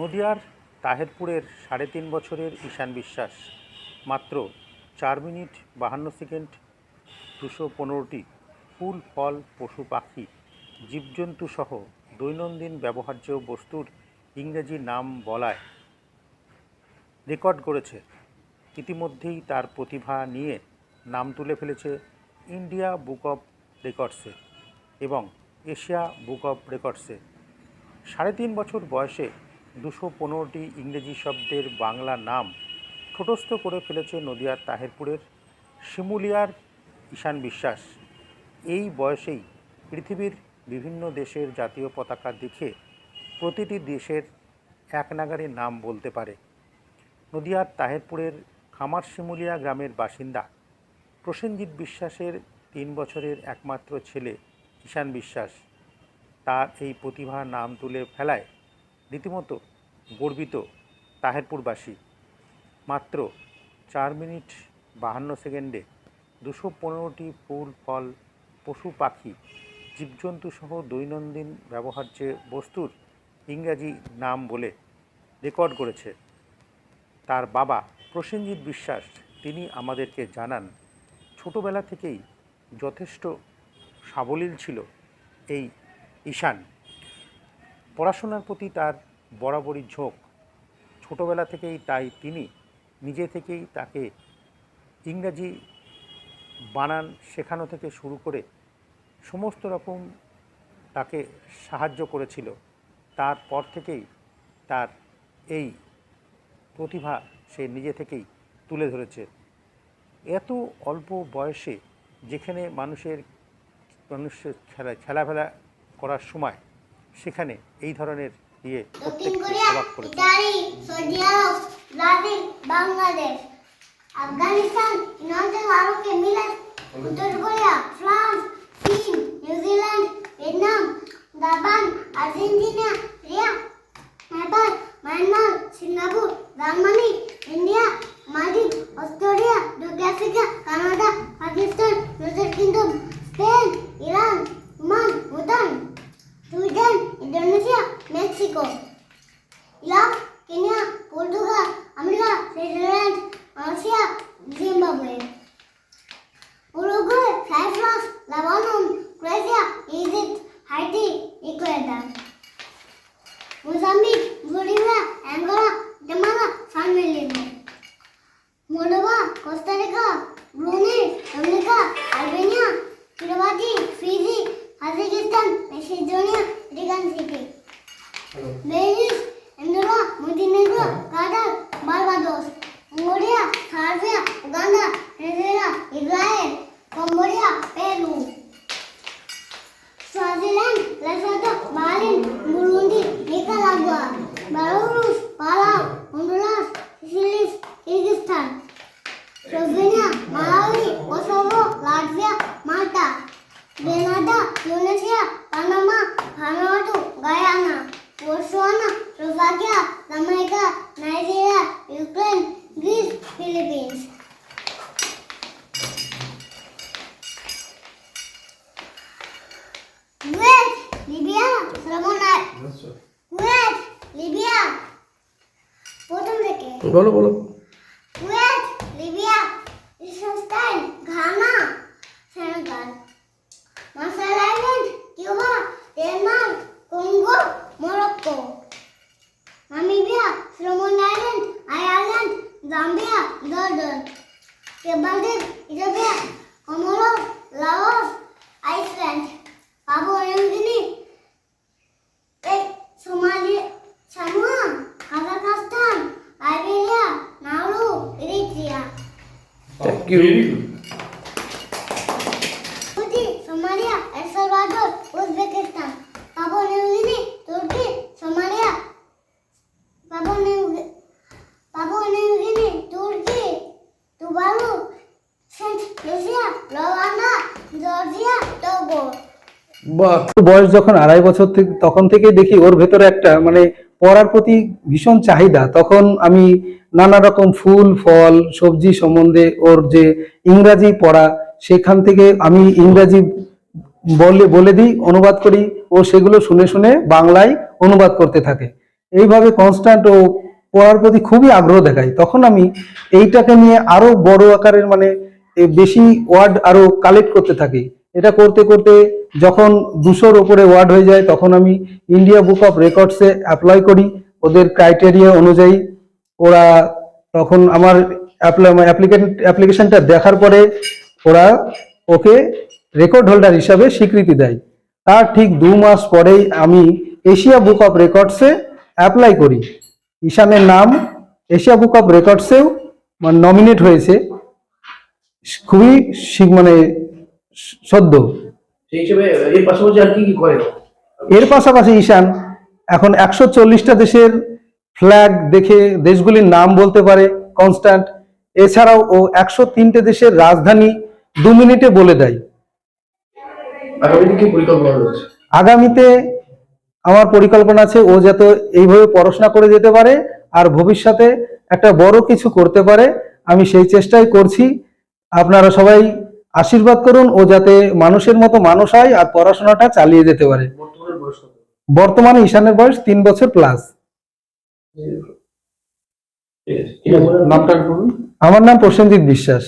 নদিয়ার তাহেরপুরের সাড়ে তিন বছরের ঈশান বিশ্বাস। মাত্র চার মিনিট বাহান্ন সেকেন্ড দুশো পনেরোটি ফুল, ফল, পশু, পাখি জীবজন্তু সহ দৈনন্দিন ব্যবহার্য বস্তুর ইংরেজি নাম বলায় রেকর্ড করেছে। ইতিমধ্যেই তার প্রতিভা নিয়ে নাম তুলে ফেলেছে ইন্ডিয়া বুক অফ রেকর্ডসে এবং এশিয়া বুক অফ রেকর্ডসে। সাড়ে তিন বছর বয়সে দুশো পনেরোটি ইংরেজি শব্দের বাংলা নাম ঠোঁটস্থ করে ফেলেছে নদিয়ার তাহেরপুরের শিমুলিয়ার ঈশান বিশ্বাস। এই বয়সেই পৃথিবীর বিভিন্ন দেশের জাতীয় পতাকা দেখে প্রতিটি দেশের এক নাগারে নাম বলতে পারে। নদিয়ার তাহেরপুরের খামার শিমুলিয়া গ্রামের বাসিন্দা প্রসেনজিৎ বিশ্বাসের তিন বছরের একমাত্র ছেলে ঈশান বিশ্বাস। তার এই প্রতিভা নাম তুলে ফেলায় রীতিমতো গর্বিত তাহেরপুরবাসী। মাত্র চার মিনিট বাহান্ন সেকেন্ডে দুশো পনেরোটি ফুল, ফল, পশু, পাখি, জীবজন্তু সহ দৈনন্দিন ব্যবহার্য বস্তুর ইংরাজি নাম বলে রেকর্ড করেছে। তার বাবা প্রসেনজিৎ বিশ্বাস, তিনি আমাদেরকে জানান, ছোটবেলা থেকেই যথেষ্ট সাবলীল ছিল এই ঈশান। পড়াশোনার প্রতি তার বরাবরই ঝোঁক। ছোটবেলা থেকেই তাই তিনি নিজে থেকেই তাকে ইংরাজি বানান শেখানো থেকে শুরু করে সমস্ত রকম তাকে সাহায্য করেছিল। তারপর থেকেই তার এই প্রতিভা সে নিজে থেকেই তুলে ধরেছে। এত অল্প বয়সে যেখানে মানুষের মানুষের খেলা খেলাফেলা করার সময় সেখানে এই ধরনের ইয়ে দক্ষিণ প্রত্যেককে কোরিয়া অবাক করে আরব বাংলাদেশ আফগানিস্তান হিমাচল আরবকে মিলে উত্তর কোরিয়া ফ্রান্স চীন New Zealand Коли Lesotho, Mali, Burundi, Nicaragua, Belarus, Palau, Honduras, Sicily, Kyrgyzstan, Slovenia, Malawi, Kosovo, Latvia, Malta, Grenada, Tunisia, Panama, Vanuatu, Guyana, Botswana, Slovakia, Jamaica, Nigeria, Ukraine, Greece, Philippines. প্রথম থেকে thank you Djibouti, Somalia, El Salvador, Uzbekistan, Papua New Guinea, Turkey, Somalia, Papua New Papua New Guinea, Turkey, Tuvalu, Saint Lucia, Rwanda, Georgia, Togo. বাহ বয়স যখন আড়াই বছর থেকে তখন থেকে দেখি ওর ভেতরে একটা মানে পড়ার প্রতি ভীষণ চাহিদা, তখন আমি নানা রকম ফুল, ফল, সবজি সম্বন্ধে ওর যে ইংরাজি পড়া, সেখান থেকে আমি ইংরাজি বলে বলে দিই, অনুবাদ করি, ও সেগুলো শুনে শুনে বাংলায় অনুবাদ করতে থাকে। এইভাবে কনস্ট্যান্ট ও পড়ার প্রতি খুবই আগ্রহ দেখায়। তখন আমি এইটাকে নিয়ে আরও বড় আকারের মানে বেশি ওয়ার্ড আরও কালেক্ট করতে থাকি। এটা করতে করতে যখন দুশোর ওপরে ওয়ার্ড হয়ে যায়, তখন আমি ইন্ডিয়া বুক অফ রেকর্ডসে অ্যাপ্লাই করি। ওদের ক্রাইটেরিয়া অনুযায়ী ওরা তখন আমার অ্যাপ্লিকেশনটা দেখার পরে ওরা ওকে রেকর্ড হোল্ডার হিসাবে স্বীকৃতি দেয়। তার ঠিক দু মাস পরেই আমি এশিয়া বুক অফ রেকর্ডসে অ্যাপ্লাই করি। ঈশানের নাম এশিয়া বুক অফ রেকর্ডসেও নমিনেট হয়েছে। খুবই মানে সদ্য। এর পাশাপাশি ঈশান এখন একশো চল্লিশটা দেশের ফ্ল্যাগ দেখে দেশগুলির নাম বলতে পারে কনস্ট্যান্ট এছাড়াও ও একশো তিনটে দেশের রাজধানী দু মিনিটে বলে দেয়। আগামীতে আমার পরিকল্পনা আছে ও যাতে এইভাবে পড়াশোনা করে যেতে পারে আর ভবিষ্যতে একটা বড় কিছু করতে পারে। আমি সেই চেষ্টাই করছি। আপনারা সবাই আশীর্বাদ করুন ও যাতে মানুষের মতো মানুষ হয় আর পড়াশোনাটা চালিয়ে যেতে পারে। বর্তমানে ঈশানের বয়স তিন বছর প্লাস আমার নাম প্রসেনজিৎ বিশ্বাস।